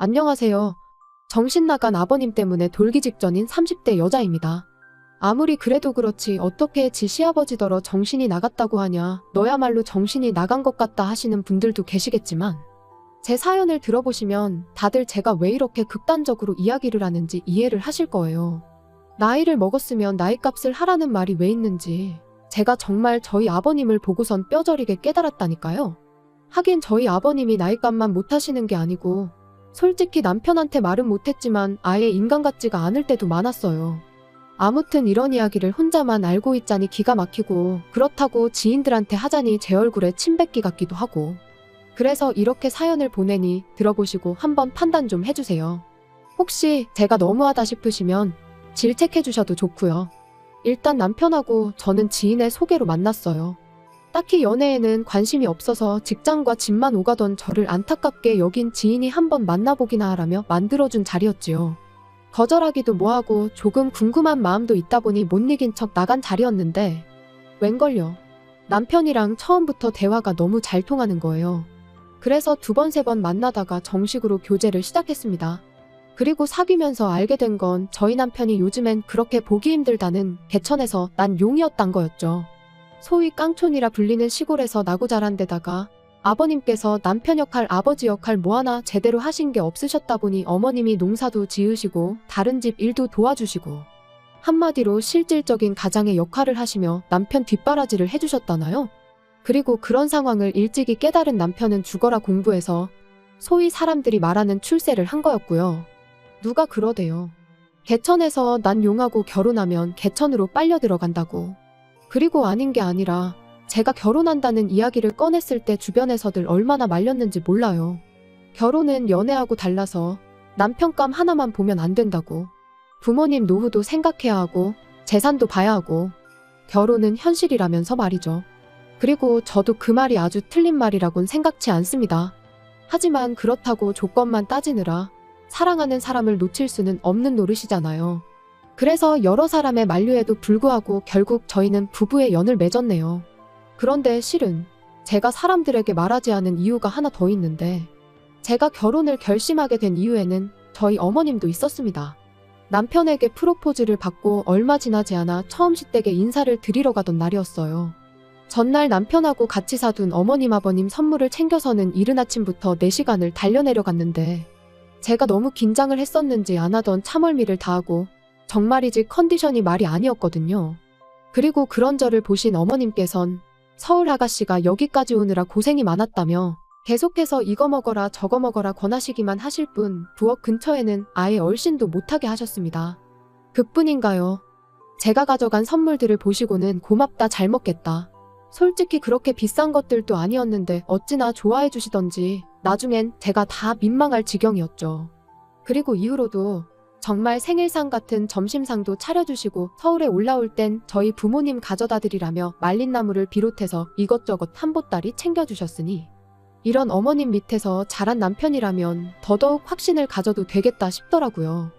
안녕하세요. 정신 나간 아버님 때문에 돌기 직전인 30대 여자입니다. 아무리 그래도 그렇지 어떻게 지 시아버지더러 정신이 나갔다고 하냐. 너야말로 정신이 나간 것 같다 하시는 분들도 계시겠지만 제 사연을 들어보시면 다들 제가 왜 이렇게 극단적으로 이야기를 하는지 이해를 하실 거예요. 나이를 먹었으면 나이값을 하라는 말이 왜 있는지 제가 정말 저희 아버님을 보고선 뼈저리게 깨달았다니까요. 하긴 저희 아버님이 나이값만 못하시는 게 아니고 솔직히 남편한테 말은 못했지만 아예 인간 같지가 않을 때도 많았어요. 아무튼 이런 이야기를 혼자만 알고 있자니 기가 막히고 그렇다고 지인들한테 하자니 제 얼굴에 침 뱉기 같기도 하고 그래서 이렇게 사연을 보내니 들어보시고 한번 판단 좀 해주세요. 혹시 제가 너무하다 싶으시면 질책해 주셔도 좋고요. 일단 남편하고 저는 지인의 소개로 만났어요. 딱히 연애에는 관심이 없어서 직장과 집만 오가던 저를 안타깝게 여긴 지인이 한번 만나보기나 하라며 만들어준 자리였지요. 거절하기도 뭐하고 조금 궁금한 마음도 있다 보니 못 이긴 척 나간 자리였는데 웬걸요. 남편이랑 처음부터 대화가 너무 잘 통하는 거예요. 그래서 두 번, 세 번 만나다가 정식으로 교제를 시작했습니다. 그리고 사귀면서 알게 된 건 저희 남편이 요즘엔 그렇게 보기 힘들다는 개천에서 난 용이었단 거였죠. 소위 깡촌이라 불리는 시골에서 나고 자란 데다가 아버님께서 남편 역할, 아버지 역할 뭐 하나 제대로 하신 게 없으셨다 보니 어머님이 농사도 지으시고 다른 집 일도 도와주시고 한마디로 실질적인 가장의 역할을 하시며 남편 뒷바라지를 해주셨다나요? 그리고 그런 상황을 일찍이 깨달은 남편은 죽어라 공부해서 소위 사람들이 말하는 출세를 한 거였고요. 누가 그러대요. 개천에서 난 용하고 결혼하면 개천으로 빨려 들어간다고. 그리고 아닌 게 아니라 제가 결혼한다는 이야기를 꺼냈을 때 주변에서들 얼마나 말렸는지 몰라요. 결혼은 연애하고 달라서 남편감 하나만 보면 안 된다고. 부모님 노후도 생각해야 하고 재산도 봐야 하고 결혼은 현실이라면서 말이죠. 그리고 저도 그 말이 아주 틀린 말이라곤 생각치 않습니다. 하지만 그렇다고 조건만 따지느라 사랑하는 사람을 놓칠 수는 없는 노릇이잖아요. 그래서 여러 사람의 만류에도 불구하고 결국 저희는 부부의 연을 맺었네요. 그런데 실은 제가 사람들에게 말하지 않은 이유가 하나 더 있는데 제가 결혼을 결심하게 된 이유에는 저희 어머님도 있었습니다. 남편에게 프로포즈를 받고 얼마 지나지 않아 처음 시댁에 인사를 드리러 가던 날이었어요. 전날 남편하고 같이 사둔 어머님 아버님 선물을 챙겨서는 이른 아침부터 4시간을 달려내려 갔는데 제가 너무 긴장을 했었는지 안 하던 참을미를 다하고 정말이지 컨디션이 말이 아니었거든요. 그리고 그런 저를 보신 어머님께선 서울 아가씨가 여기까지 오느라 고생이 많았다며 계속해서 이거 먹어라 저거 먹어라 권하시기만 하실 뿐 부엌 근처에는 아예 얼씬도 못하게 하셨습니다. 그뿐인가요? 제가 가져간 선물들을 보시고는 고맙다 잘 먹겠다. 솔직히 그렇게 비싼 것들도 아니었는데 어찌나 좋아해 주시던지 나중엔 제가 다 민망할 지경이었죠. 그리고 이후로도 정말 생일상 같은 점심상도 차려주시고 서울에 올라올 땐 저희 부모님 가져다 드리라며 말린 나물을 비롯해서 이것저것 한 보따리 챙겨주셨으니 이런 어머님 밑에서 자란 남편이라면 더더욱 확신을 가져도 되겠다 싶더라고요.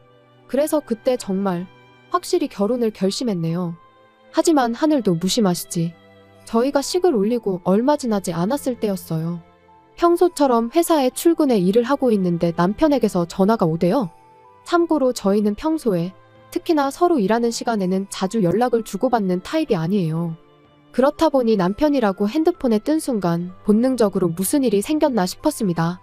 그래서 그때 정말 확실히 결혼을 결심했네요. 하지만 하늘도 무심하시지. 저희가 식을 올리고 얼마 지나지 않았을 때였어요. 평소처럼 회사에 출근해 일을 하고 있는데 남편에게서 전화가 오대요. 참고로 저희는 평소에 특히나 서로 일하는 시간에는 자주 연락을 주고받는 타입이 아니에요. 그렇다 보니 남편이라고 핸드폰에 뜬 순간 본능적으로 무슨 일이 생겼나 싶었습니다.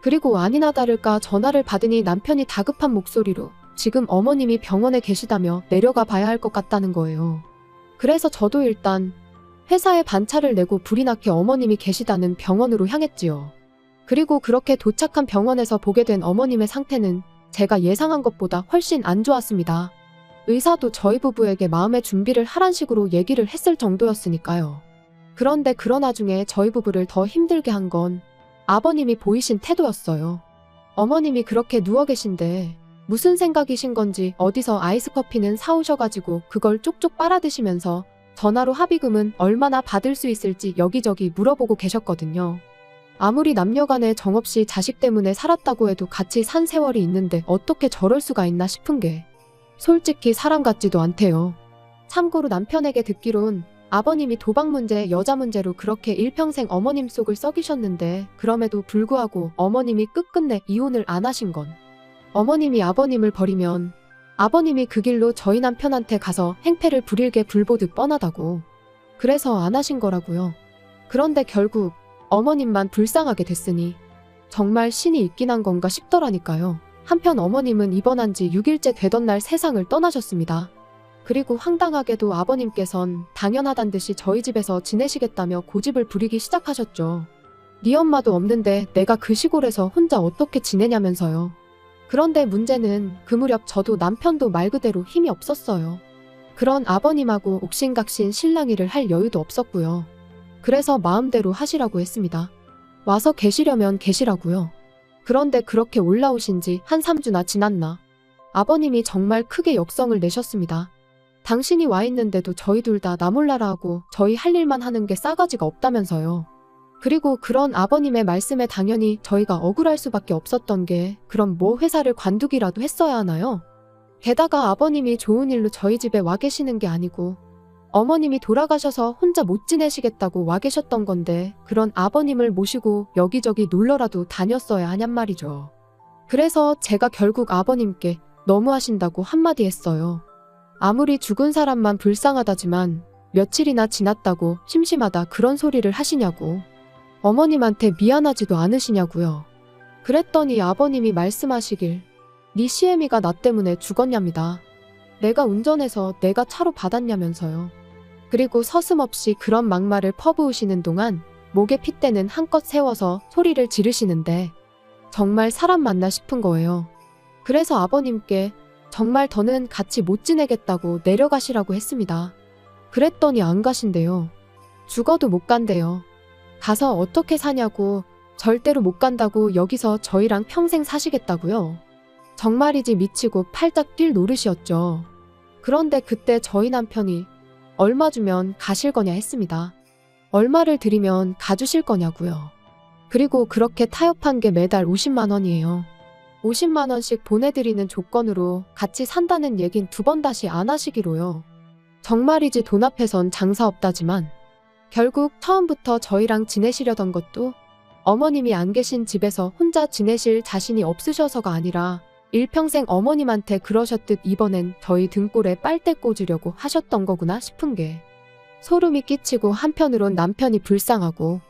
그리고 아니나 다를까 전화를 받으니 남편이 다급한 목소리로 지금 어머님이 병원에 계시다며 내려가 봐야 할 것 같다는 거예요. 그래서 저도 일단 회사에 반차를 내고 불이 나게 어머님이 계시다는 병원으로 향했지요. 그리고 그렇게 도착한 병원에서 보게 된 어머님의 상태는 제가 예상한 것보다 훨씬 안 좋았습니다. 의사도 저희 부부에게 마음의 준비를 하란 식으로 얘기를 했을 정도였으니까요. 그런데 그런 와중에 저희 부부를 더 힘들게 한 건 아버님이 보이신 태도였어요. 어머님이 그렇게 누워 계신데 무슨 생각이신 건지 어디서 아이스 커피는 사오셔가지고 그걸 쪽쪽 빨아드시면서 전화로 합의금은 얼마나 받을 수 있을지 여기저기 물어보고 계셨거든요. 아무리 남녀간에 정없이 자식 때문에 살았다고 해도 같이 산 세월이 있는데 어떻게 저럴 수가 있나 싶은 게 솔직히 사람 같지도 않대요. 참고로 남편에게 듣기론 아버님이 도박 문제, 여자 문제로 그렇게 일평생 어머님 속을 썩이셨는데 그럼에도 불구하고 어머님이 끝끝내 이혼을 안 하신 건 어머님이 아버님을 버리면 아버님이 그 길로 저희 남편한테 가서 행패를 부릴 게 불보듯 뻔하다고 그래서 안 하신 거라고요. 그런데 결국 어머님만 불쌍하게 됐으니 정말 신이 있긴 한 건가 싶더라니까요. 한편 어머님은 입원한 지 6일째 되던 날 세상을 떠나셨습니다. 그리고 황당하게도 아버님께선 당연하단 듯이 저희 집에서 지내시겠다며 고집을 부리기 시작하셨죠. 네 엄마도 없는데 내가 그 시골에서 혼자 어떻게 지내냐면서요. 그런데 문제는 그 무렵 저도 남편도 말 그대로 힘이 없었어요. 그런 아버님하고 옥신각신 실랑이를 할 여유도 없었고요. 그래서 마음대로 하시라고 했습니다. 와서 계시려면 계시라고요. 그런데 그렇게 올라오신 지 한 3주나 지났나. 아버님이 정말 크게 역성을 내셨습니다. 당신이 와 있는데도 저희 둘 다 나몰라라 하고 저희 할 일만 하는 게 싸가지가 없다면서요. 그리고 그런 아버님의 말씀에 당연히 저희가 억울할 수밖에 없었던 게 그럼 뭐 회사를 관두기라도 했어야 하나요? 게다가 아버님이 좋은 일로 저희 집에 와 계시는 게 아니고 어머님이 돌아가셔서 혼자 못 지내시겠다고 와 계셨던 건데 그런 아버님을 모시고 여기저기 놀러라도 다녔어야 하냔 말이죠. 그래서 제가 결국 아버님께 너무하신다고 한마디 했어요. 아무리 죽은 사람만 불쌍하다지만 며칠이나 지났다고 심심하다 그런 소리를 하시냐고. 어머님한테 미안하지도 않으시냐고요. 그랬더니 아버님이 말씀하시길 네 시애미가 나 때문에 죽었냐입니다. 내가 운전해서 내가 차로 받았냐면서요. 그리고 서슴없이 그런 막말을 퍼부으시는 동안 목에 핏대는 한껏 세워서 소리를 지르시는데 정말 사람 맞나 싶은 거예요. 그래서 아버님께 정말 더는 같이 못 지내겠다고 내려가시라고 했습니다. 그랬더니 안 가신대요. 죽어도 못 간대요. 가서 어떻게 사냐고 절대로 못 간다고 여기서 저희랑 평생 사시겠다고요. 정말이지 미치고 팔짝 뛸 노릇이었죠. 그런데 그때 저희 남편이 얼마 주면 가실 거냐 했습니다. 얼마를 드리면 가주실 거냐고요. 그리고 그렇게 타협한 게 매달 50만 원이에요. 50만 원씩 보내드리는 조건으로 같이 산다는 얘긴 두 번 다시 안 하시기로요. 정말이지 돈 앞에선 장사 없다지만 결국 처음부터 저희랑 지내시려던 것도 어머님이 안 계신 집에서 혼자 지내실 자신이 없으셔서가 아니라 일평생 어머님한테 그러셨듯 이번엔 저희 등골에 빨대 꽂으려고 하셨던 거구나 싶은 게 소름이 끼치고 한편으론 남편이 불쌍하고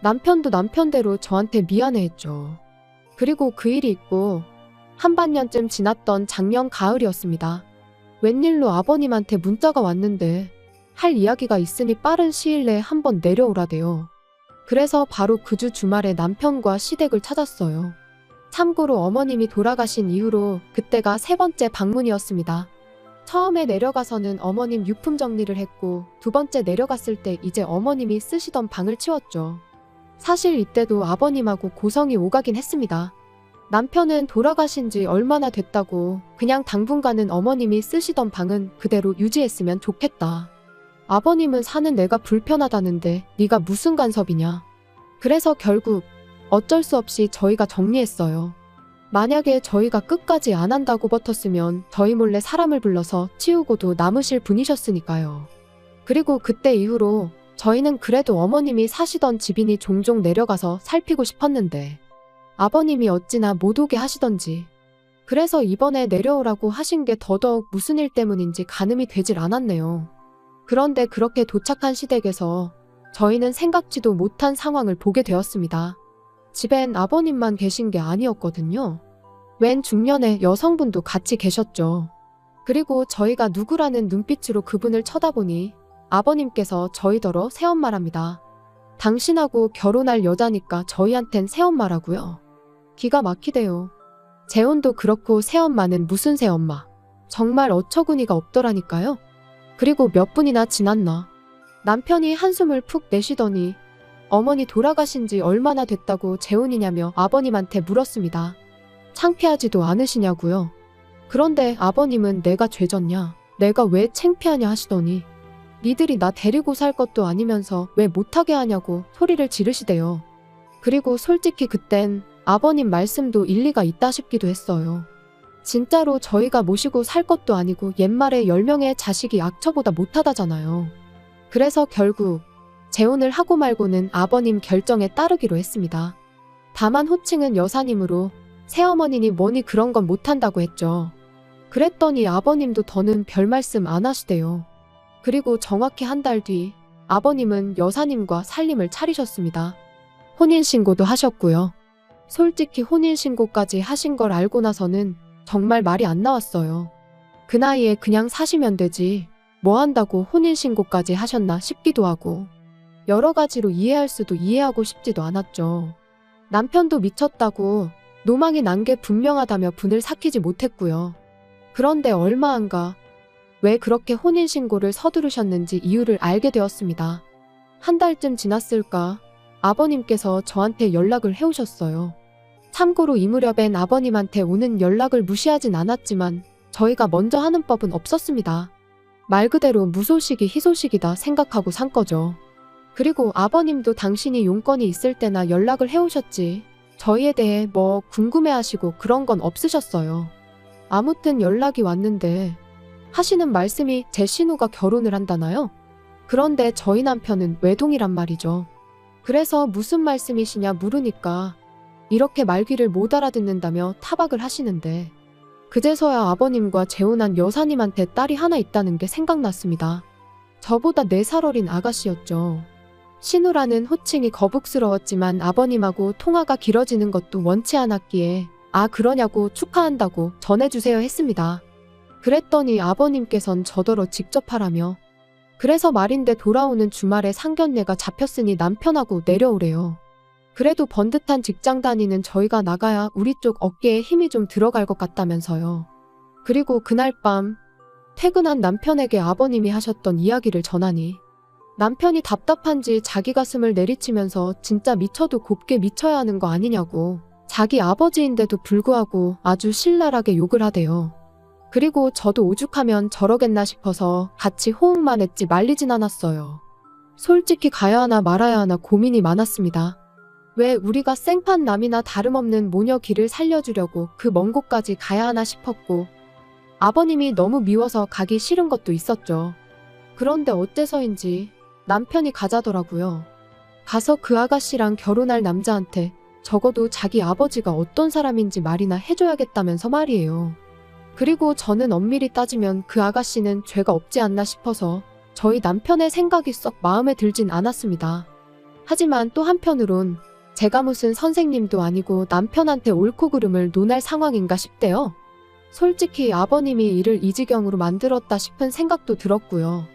남편도 남편대로 저한테 미안해했죠. 그리고 그 일이 있고 한 반년쯤 지났던 작년 가을이었습니다. 웬일로 아버님한테 문자가 왔는데 할 이야기가 있으니 빠른 시일 내에 한번 내려오라대요. 그래서 바로 그 주 주말에 남편과 시댁을 찾았어요. 참고로 어머님이 돌아가신 이후로 그때가 세 번째 방문이었습니다. 처음에 내려가서는 어머님 유품 정리를 했고 두 번째 내려갔을 때 이제 어머님이 쓰시던 방을 치웠죠. 사실 이때도 아버님하고 고성이 오가긴 했습니다. 남편은 돌아가신 지 얼마나 됐다고 그냥 당분간은 어머님이 쓰시던 방은 그대로 유지했으면 좋겠다. 아버님은 사는 내가 불편하다는데 네가 무슨 간섭이냐. 그래서 결국 어쩔 수 없이 저희가 정리했어요. 만약에 저희가 끝까지 안 한다고 버텼으면 저희 몰래 사람을 불러서 치우고도 남으실 분이셨으니까요. 그리고 그때 이후로 저희는 그래도 어머님이 사시던 집이니 종종 내려가서 살피고 싶었는데 아버님이 어찌나 못 오게 하시던지 그래서 이번에 내려오라고 하신 게 더더욱 무슨 일 때문인지 가늠이 되질 않았네요. 그런데 그렇게 도착한 시댁에서 저희는 생각지도 못한 상황을 보게 되었습니다. 집엔 아버님만 계신 게 아니었거든요. 웬 중년의 여성분도 같이 계셨죠. 그리고 저희가 누구라는 눈빛으로 그분을 쳐다보니 아버님께서 저희더러 새엄마랍니다. 당신하고 결혼할 여자니까 저희한텐 새엄마라고요. 기가 막히대요. 재혼도 그렇고 새엄마는 무슨 새엄마. 정말 어처구니가 없더라니까요. 그리고 몇 분이나 지났나. 남편이 한숨을 푹 내쉬더니 어머니 돌아가신 지 얼마나 됐다고 재혼이냐며 아버님한테 물었습니다. 창피하지도 않으시냐고요. 그런데 아버님은 내가 죄졌냐? 내가 왜 창피하냐 하시더니 니들이 나 데리고 살 것도 아니면서 왜 못하게 하냐고 소리를 지르시대요. 그리고 솔직히 그땐 아버님 말씀도 일리가 있다 싶기도 했어요. 진짜로 저희가 모시고 살 것도 아니고 옛말에 10명의 자식이 악처보다 못하다잖아요. 그래서 결국 재혼을 하고 말고는 아버님 결정에 따르기로 했습니다. 다만 호칭은 여사님으로 새어머니니 뭐니 그런 건 못한다고 했죠. 그랬더니 아버님도 더는 별 말씀 안 하시대요. 그리고 정확히 한 달 뒤 아버님은 여사님과 살림을 차리셨습니다. 혼인신고도 하셨고요. 솔직히 혼인신고까지 하신 걸 알고 나서는 정말 말이 안 나왔어요. 그 나이에 그냥 사시면 되지. 뭐 한다고 혼인신고까지 하셨나 싶기도 하고. 여러 가지로 이해할 수도 이해하고 싶지도 않았죠. 남편도 미쳤다고 노망이 난 게 분명하다며 분을 삭히지 못했고요. 그런데 얼마 안가 왜 그렇게 혼인신고를 서두르셨는지 이유를 알게 되었습니다. 한 달쯤 지났을까 아버님께서 저한테 연락을 해오셨어요. 참고로 이 무렵엔 아버님한테 오는 연락을 무시하진 않았지만 저희가 먼저 하는 법은 없었습니다. 말 그대로 무소식이 희소식이다 생각하고 산 거죠. 그리고 아버님도 당신이 용건이 있을 때나 연락을 해오셨지. 저희에 대해 뭐 궁금해하시고 그런 건 없으셨어요. 아무튼 연락이 왔는데 하시는 말씀이 제 신우가 결혼을 한다나요? 그런데 저희 남편은 외동이란 말이죠. 그래서 무슨 말씀이시냐 물으니까 이렇게 말귀를 못 알아듣는다며 타박을 하시는데 그제서야 아버님과 재혼한 여사님한테 딸이 하나 있다는 게 생각났습니다. 저보다 4살 어린 아가씨였죠. 신우라는 호칭이 거북스러웠지만 아버님하고 통화가 길어지는 것도 원치 않았기에 아 그러냐고 축하한다고 전해주세요 했습니다. 그랬더니 아버님께선 저더러 직접 하라며 그래서 말인데 돌아오는 주말에 상견례가 잡혔으니 남편하고 내려오래요. 그래도 번듯한 직장 다니는 저희가 나가야 우리 쪽 어깨에 힘이 좀 들어갈 것 같다면서요. 그리고 그날 밤 퇴근한 남편에게 아버님이 하셨던 이야기를 전하니 남편이 답답한지 자기 가슴을 내리치면서 진짜 미쳐도 곱게 미쳐야 하는 거 아니냐고 자기 아버지인데도 불구하고 아주 신랄하게 욕을 하대요. 그리고 저도 오죽하면 저러겠나 싶어서 같이 호응만 했지 말리진 않았어요. 솔직히 가야 하나 말아야 하나 고민이 많았습니다. 왜 우리가 생판 남이나 다름없는 모녀 길을 살려주려고 그 먼 곳까지 가야 하나 싶었고 아버님이 너무 미워서 가기 싫은 것도 있었죠. 그런데 어째서인지 남편이 가자더라고요. 가서 그 아가씨랑 결혼할 남자한테 적어도 자기 아버지가 어떤 사람인지 말이나 해줘야겠다면서 말이에요. 그리고 저는 엄밀히 따지면 그 아가씨는 죄가 없지 않나 싶어서 저희 남편의 생각이 썩 마음에 들진 않았습니다. 하지만 또 한편으론 제가 무슨 선생님도 아니고 남편한테 옳고 그름을 논할 상황인가 싶대요. 솔직히 아버님이 이를 이 지경으로 만들었다 싶은 생각도 들었고요.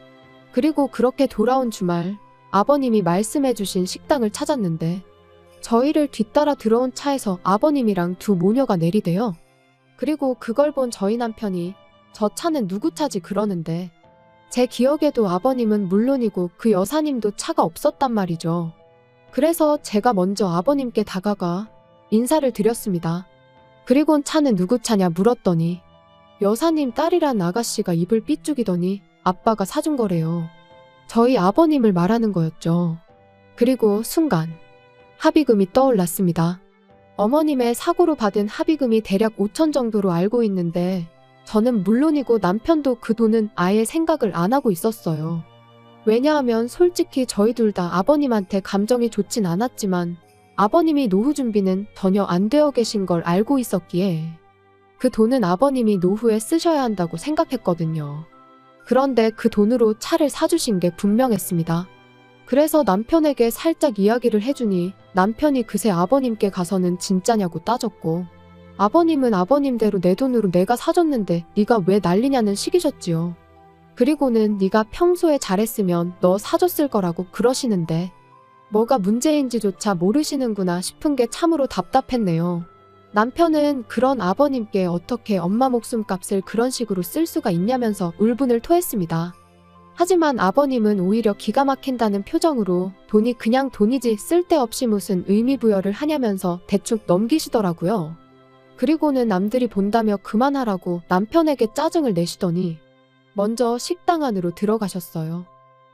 그리고 그렇게 돌아온 주말 아버님이 말씀해주신 식당을 찾았는데 저희를 뒤따라 들어온 차에서 아버님이랑 두 모녀가 내리대요. 그리고 그걸 본 저희 남편이 저 차는 누구 차지 그러는데 제 기억에도 아버님은 물론이고 그 여사님도 차가 없었단 말이죠. 그래서 제가 먼저 아버님께 다가가 인사를 드렸습니다. 그리곤 차는 누구 차냐 물었더니 여사님 딸이란 아가씨가 입을 삐죽이더니 아빠가 사준 거래요. 저희 아버님을 말하는 거였죠. 그리고 순간 합의금이 떠올랐습니다. 어머님의 사고로 받은 합의금이 대략 5천 정도로 알고 있는데 저는 물론이고 남편도 그 돈은 아예 생각을 안 하고 있었어요. 왜냐하면 솔직히 저희 둘 다 아버님한테 감정이 좋진 않았지만 아버님이 노후 준비는 전혀 안 되어 계신 걸 알고 있었기에 그 돈은 아버님이 노후에 쓰셔야 한다고 생각했거든요. 그런데 그 돈으로 차를 사주신 게 분명했습니다. 그래서 남편에게 살짝 이야기를 해주니 남편이 그새 아버님께 가서는 진짜냐고 따졌고 아버님은 아버님대로 내 돈으로 내가 사줬는데 네가 왜 난리냐는 식이셨지요. 그리고는 네가 평소에 잘했으면 너 사줬을 거라고 그러시는데 뭐가 문제인지조차 모르시는구나 싶은 게 참으로 답답했네요. 남편은 그런 아버님께 어떻게 엄마 목숨값을 그런 식으로 쓸 수가 있냐면서 울분을 토했습니다. 하지만 아버님은 오히려 기가 막힌다는 표정으로 돈이 그냥 돈이지 쓸데없이 무슨 의미 부여를 하냐면서 대충 넘기시더라고요. 그리고는 남들이 본다며 그만하라고 남편에게 짜증을 내시더니 먼저 식당 안으로 들어가셨어요.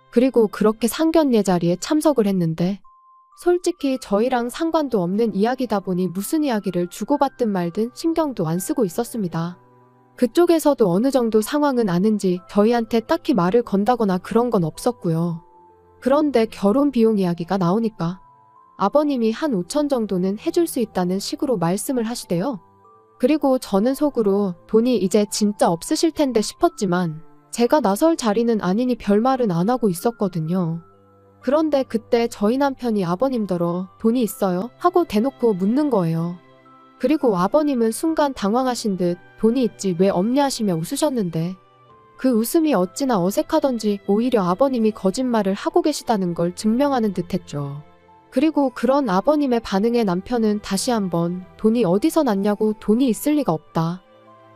그리고 그렇게 상견례 자리에 참석을 했는데 솔직히 저희랑 상관도 없는 이야기다 보니 무슨 이야기를 주고받든 말든 신경도 안 쓰고 있었습니다. 그쪽에서도 어느 정도 상황은 아는지 저희한테 딱히 말을 건다거나 그런 건 없었고요. 그런데 결혼 비용 이야기가 나오니까 아버님이 한 5천 정도는 해줄 수 있다는 식으로 말씀을 하시대요. 그리고 저는 속으로 돈이 이제 진짜 없으실 텐데 싶었지만 제가 나설 자리는 아니니 별말은 안 하고 있었거든요. 그런데 그때 저희 남편이 아버님더러 돈이 있어요? 하고 대놓고 묻는 거예요. 그리고 아버님은 순간 당황하신 듯 돈이 있지 왜 없냐 하시며 웃으셨는데 그 웃음이 어찌나 어색하던지 오히려 아버님이 거짓말을 하고 계시다는 걸 증명하는 듯 했죠. 그리고 그런 아버님의 반응에 남편은 다시 한번 돈이 어디서 났냐고 돈이 있을 리가 없다.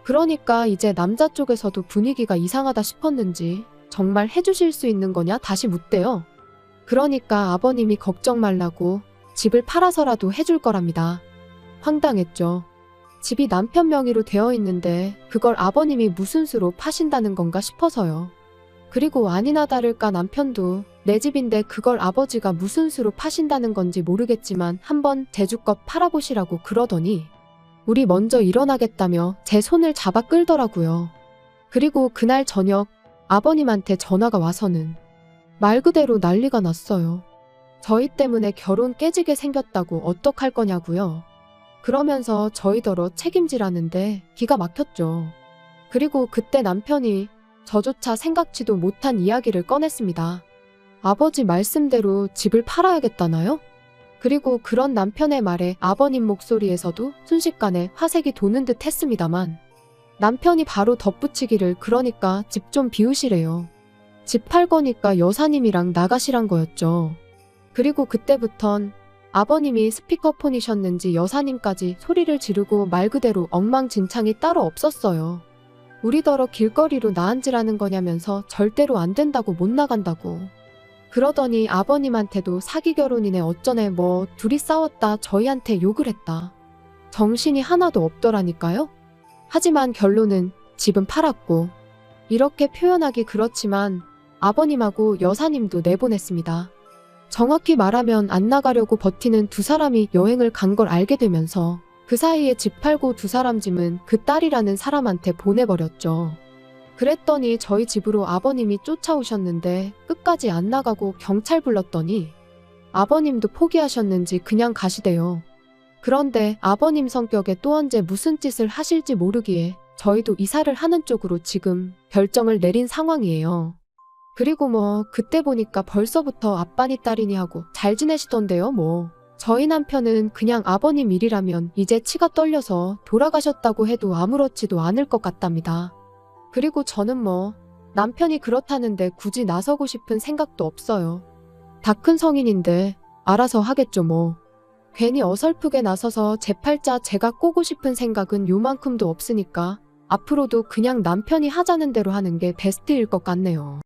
그러니까 이제 남자 쪽에서도 분위기가 이상하다 싶었는지 정말 해주실 수 있는 거냐 다시 묻대요. 그러니까 아버님이 걱정 말라고 집을 팔아서라도 해줄 거랍니다. 황당했죠. 집이 남편 명의로 되어 있는데 그걸 아버님이 무슨 수로 파신다는 건가 싶어서요. 그리고 아니나 다를까 남편도 내 집인데 그걸 아버지가 무슨 수로 파신다는 건지 모르겠지만 한번 제주껏 팔아보시라고 그러더니 우리 먼저 일어나겠다며 제 손을 잡아 끌더라고요. 그리고 그날 저녁 아버님한테 전화가 와서는 말 그대로 난리가 났어요. 저희 때문에 결혼 깨지게 생겼다고 어떡할 거냐고요. 그러면서 저희더러 책임지라는데 기가 막혔죠. 그리고 그때 남편이 저조차 생각지도 못한 이야기를 꺼냈습니다. 아버지 말씀대로 집을 팔아야겠다나요? 그리고 그런 남편의 말에 아버님 목소리에서도 순식간에 화색이 도는 듯 했습니다만 남편이 바로 덧붙이기를 그러니까 집 좀 비우시래요. 집 팔 거니까 여사님이랑 나가시란 거였죠. 그리고 그때부턴 아버님이 스피커폰이셨는지 여사님까지 소리를 지르고 말 그대로 엉망진창이 따로 없었어요. 우리더러 길거리로 나앉으라는 거냐면서 절대로 안 된다고 못 나간다고. 그러더니 아버님한테도 사기 결혼이네 어쩌네 뭐 둘이 싸웠다 저희한테 욕을 했다. 정신이 하나도 없더라니까요? 하지만 결론은 집은 팔았고 이렇게 표현하기 그렇지만 아버님하고 여사님도 내보냈습니다. 정확히 말하면 안 나가려고 버티는 두 사람이 여행을 간 걸 알게 되면서 그 사이에 집 팔고 두 사람 짐은 그 딸이라는 사람한테 보내버렸죠. 그랬더니 저희 집으로 아버님이 쫓아오셨는데 끝까지 안 나가고 경찰 불렀더니 아버님도 포기하셨는지 그냥 가시대요. 그런데 아버님 성격에 또 언제 무슨 짓을 하실지 모르기에 저희도 이사를 하는 쪽으로 지금 결정을 내린 상황이에요. 그리고 뭐 그때 보니까 벌써부터 아빠니 딸이니 하고 잘 지내시던데요 뭐. 저희 남편은 그냥 아버님 일이라면 이제 치가 떨려서 돌아가셨다고 해도 아무렇지도 않을 것 같답니다. 그리고 저는 뭐 남편이 그렇다는데 굳이 나서고 싶은 생각도 없어요. 다 큰 성인인데 알아서 하겠죠 뭐. 괜히 어설프게 나서서 제 팔자 제가 꼬고 싶은 생각은 요만큼도 없으니까 앞으로도 그냥 남편이 하자는 대로 하는 게 베스트일 것 같네요.